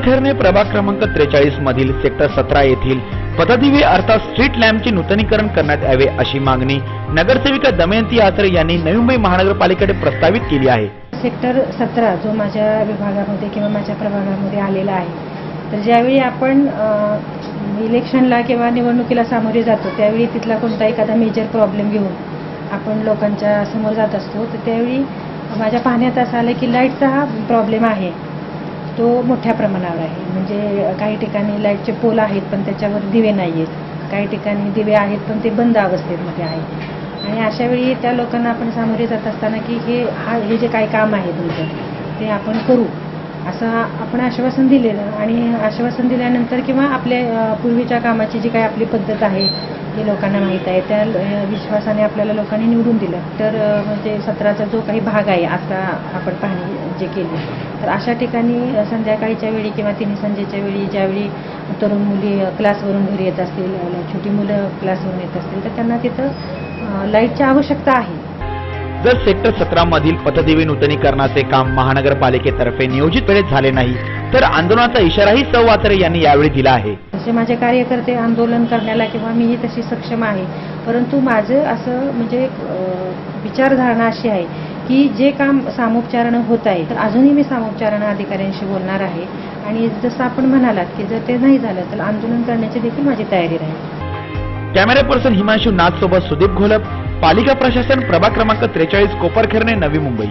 ठरणे प्रभाग क्रमांक त्रेचाळीस मधील सेक्टर सतरा येथील पथदिवे अर्थात स्ट्रीट लॅम्पचे नूतनीकरण करण्यात यावे अशी मागणी नगरसेविका दमयंती आत्रे यांनी नवी मुंबई महानगरपालिकेकडे प्रस्तावित केली आहे. सेक्टर सतरा जो माझ्या विभागामध्ये किंवा माझ्या प्रभागामध्ये आलेला आहे. तर ज्यावेळी आपण इलेक्शनला किंवा निवडणुकीला सामोरे जातो त्यावेळी तिथला कोणता एखादा मेजर प्रॉब्लेम घेऊन आपण लोकांच्या समोर जात असतो. तर त्यावेळी माझ्या पाहण्यात असं आलं की लाईटचा हा प्रॉब्लेम आहे. तो मोठ्या प्रमाणावर आहे. म्हणजे काही ठिकाणी लाईटचे पोल आहेत पण त्याच्यावर दिवे नाही आहेत. काही ठिकाणी दिवे आहेत पण ते बंद अवस्थेमध्ये आहेत आणि अशा वेळी त्या लोकांना आपण सामोरे जात असताना की हे हा हे जे काही काम आहे तुमचं ते आपण करू. असं आपण आश्वासन दिलेलं आणि आश्वासन दिल्यानंतर किंवा आपल्या पूर्वीच्या कामाची जी काही आपली पद्धत आहे हे लोकांना माहीत आहे त्या विश्वासाने आपल्याला लोकांनी निवडून दिलं. तर म्हणजे सत्राचा जो काही भाग आहे आता आपण पाहणी जे केली तर अशा ठिकाणी संध्याकाळीच्या वेळी किंवा तिन्ही संजेच्या वेळी ज्यावेळी तरुण मुली क्लासवरून घरी येत असतील छोटी मुलं क्लासवरून येत असतील तर त्यांना तिथं लाईटची आवश्यकता आहे. जर सेक्टर सतरा मधील पथदिवे नूतनीकरणाचे काम महानगरपालिकेतर्फे नियोजित वेळेत झाले नाही तर आंदोलनाचा इशाराही सौ यांनी यावेळी दिला आहे. तसे माझे कार्यकर्ते आंदोलन करण्याला किंवा मीही तशी सक्षम आहे. परंतु माझं असं म्हणजे विचारधारणा अशी आहे की जे काम सामोपचारानं होत आहे तर अजूनही मी सामोपचारानं अधिकाऱ्यांशी बोलणार आहे. आणि जसं आपण म्हणालात की जर ते नाही झालं तर आंदोलन करण्याची देखील माझी तयारी राहील. कॅमेरा पर्सन हिमांशू नाथ सोबत सुदीप घोलप पालिका प्रशासन प्रभाग क्रमांक त्रेचाळीस कोपरखेरणे नवी मुंबई.